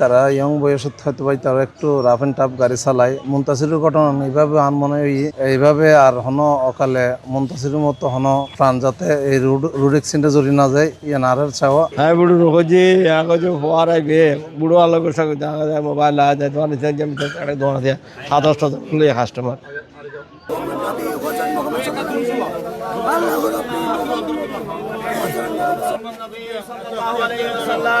তারা ইয়ং বয়সত হয়তো ভাই তারা একটু রাফ এন্ড টাফ গাড়ি চালায়। মুন্তাসিরের ঘটনা এইভাবে আন মনে হয় এইভাবে আর হন অকালে মুন্তাসিরের মতো হন প্রাণ যাতে এই রোড রোড অ্যাক্সিডেন্টে জড়ি না যায় ইয়ে নারের চাওয়া। হ্যাঁ বুড়ো রোজি আগে যে ফোয়ার আইবে বুড়ো আলোকের সঙ্গে দেখা যায় মোবাইল আয় যায় দোকানে যায় যেমন একটা দিয়ে সাত দশটা খুলে কাস্টমার আল্লাহ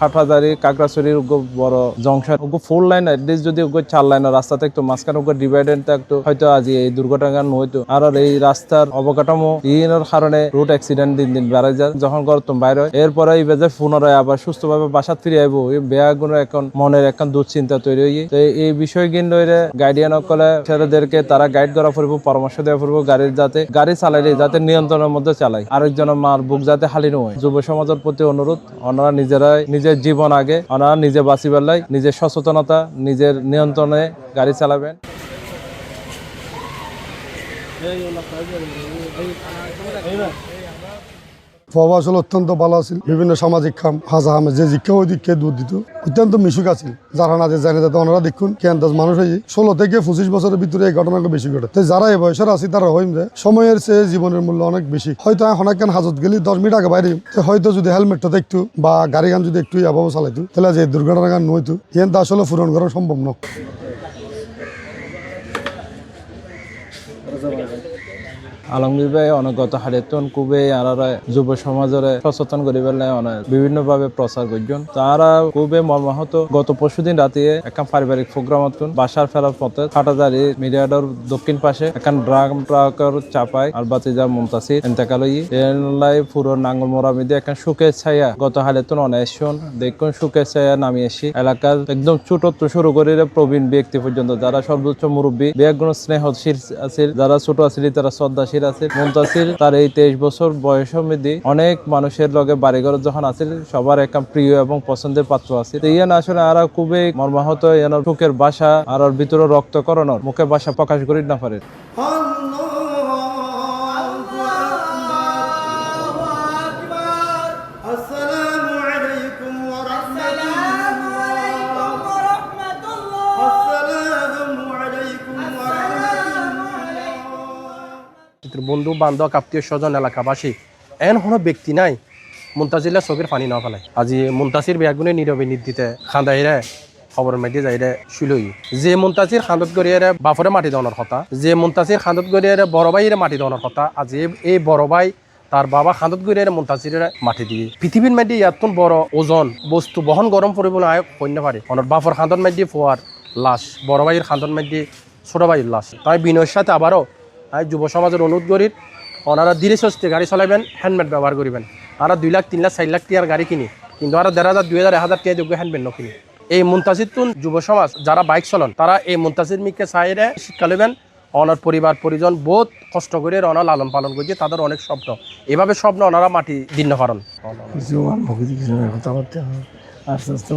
হাটহাজারি কাকড়াছড়ির বড় জংশন ফোর লাইন যদি চার লাইন রাস্তা থাকতো মাঝখানে ডিভাইডেন্ট থাকতো হয়তো এই দুর্ঘটনা আর এই রাস্তার অবকাঠামো ইনের কারণে রোড অ্যাক্সিডেন্ট দিন দিন বেড়ে যায়। যখন বাইরে এরপরে এই বেজে পুনরায় আবার সুস্থভাবে বাসাত ফিরে আইব। এই বেয়াগুলো এখন মনের এখন দুশ্চিন্তা তৈরি হয়ে তো এই বিষয় কিন্তু গাইডিয়ান সকলে ছেলেদেরকে তারা গাইড করা পড়ব পরামর্শ দেওয়া পড়ব গাড়ির যাতে, গাড়ি চালাইলে যাতে নিয়ন্ত্রণের মধ্যে চালায়। আরেকজনের মার বুক যাতে হালি নয়। যুব সমাজের প্রতি অনুরোধ, ওনারা নিজেরাই নিজের জীবন আগে, ওনারা নিজে বাঁচিবার লাই, নিজের সচেতনতা, নিজের নিয়ন্ত্রণে গাড়ি চালাবেন। আসলে অত্যন্ত ভালো আছিল। বিভিন্ন সামাজিক কাম, হাজা হামে যে শিক্ষা ওই দিককে দুধ দিত। অত্যন্ত মিশুক আছিল। যারা না যে জানে যাতে ওনারা দেখুন। কেন দাস মানুষ হয়ে ষোলো থেকে পঁচিশ বছরের ভিতরে এই ঘটনাটা বেশি ঘটে। তো যারা এই বয়সের আছে, তারা হইম যে সময়ের চেয়ে জীবনের মূল্য অনেক বেশি। হয়তো এখন কেন হাজত গেলি, দশ মিনিট আগে বাইরে হয়তো যদি হেলমেটটা দেখতো বা গাড়ি গান যদি একটু অভাবে চালাইতো, তাহলে যে দুর্ঘটনা গান নইতো তো আসলে পূরণ করা সম্ভব নয়। আলমগীর অনগত হারিয়তন খুবই আর যুব সচেতন করি পেলে অনেক বিভিন্ন ভাবে প্রচার করছেন তারা মর্মাহত গত পরশুদিন রাতে একটা পারিবারিক প্রোগ্রাম বাসার পথে মিডিয়াডর দক্ষিণ পাশে ড্রাম ট্রাকের চাপাই আর পুরো নাঙ্গল মোড়া মিদে এখন সুখে ছায়া গত হারিয়তন অনেকজন দেখুন সুখে ছায়া নামিয়ে এসি এলাকার একদম ছোট শুরু করে প্রবীণ ব্যক্তি পর্যন্ত, যারা সর্বোচ্চ মুরব্বী বেগুন স্নেহশীল যারা ছোট আছিল তারা শ্রদ্ধাশীল আছে মুমতাসির তার এই তেইশ বছর বয়স মেদি অনেক মানুষের লগে বাড়িঘর যখন আছিল সবার একটা প্রিয় এবং পছন্দের পাত্র আছে। ইয়ান আসলে আর খুবই মর্মাহত, ইয়ান চোখের বাসা, আর ভিতরে রক্তকরণর মুখে বাসা প্রকাশ করি না পারে। চলচ্চিত্র বন্ধু, বান্ধব, আত্মীয় স্বজন, এলাকাবাসী। এন কোনো ব্যক্তি নাই। মুন্তাজিলা চকের পানি না পালে। আজি মুন্তাসির বেগুনে নীরবে নির্দিতে খান্দাইরে খবর মেডি যাইরে শুলই। যে মুন্তাসির খান্দত গড়িয়ারে বাফরে মাটি দনের কথা, যে মুন্তাসির খান্দত গড়িয়ারে বড় মাটি দনের কথা, আজি এই বড় ভাই তার বাবা খান্দত গড়িয়ারে মুন্তাসিরের মাটি দিয়ে। পৃথিবীর মেডি ইয়াতন বড় ওজন, বস্তু বহন গরম পরিবহন আয় কন্য পারে অনর বাফর খান্দন মেডি ফোয়ার লাশ, বড় ভাইয়ের খান্দত মেডি ছোট ভাইয়ের লাশ। তাই বিনয়ের সাথে আবারও আর যুব সমাজের অনুরোধ করি, ওনারা ধীরে সুস্থে গাড়ি চালাবেন হেলমেট ব্যবহার করবেন। আর দুই লাখ, তিন লাখ, চার লাখ টিয়ার গাড়ি কিনি, কিন্তু আর দেড় হাজার, দুই হাজার, এক হাজার টিয়া যোগ্য হেলমেট নকিনি এই মুন্তাজির যুব সমাজ, যারা বাইক চলন, তারা এই মুন্তাজির মিকে চাইরে শিক্ষা নেবেন অনার পরিবার, পরিজন বহুত কষ্ট করে অনার লালন পালন করছে, তাদের অনেক স্বপ্ন। এভাবে স্বপ্ন ওনারা মাটি দিন পারেন কিছু আমার মুখে কিছু কথাবার্তা আস্তে আস্তে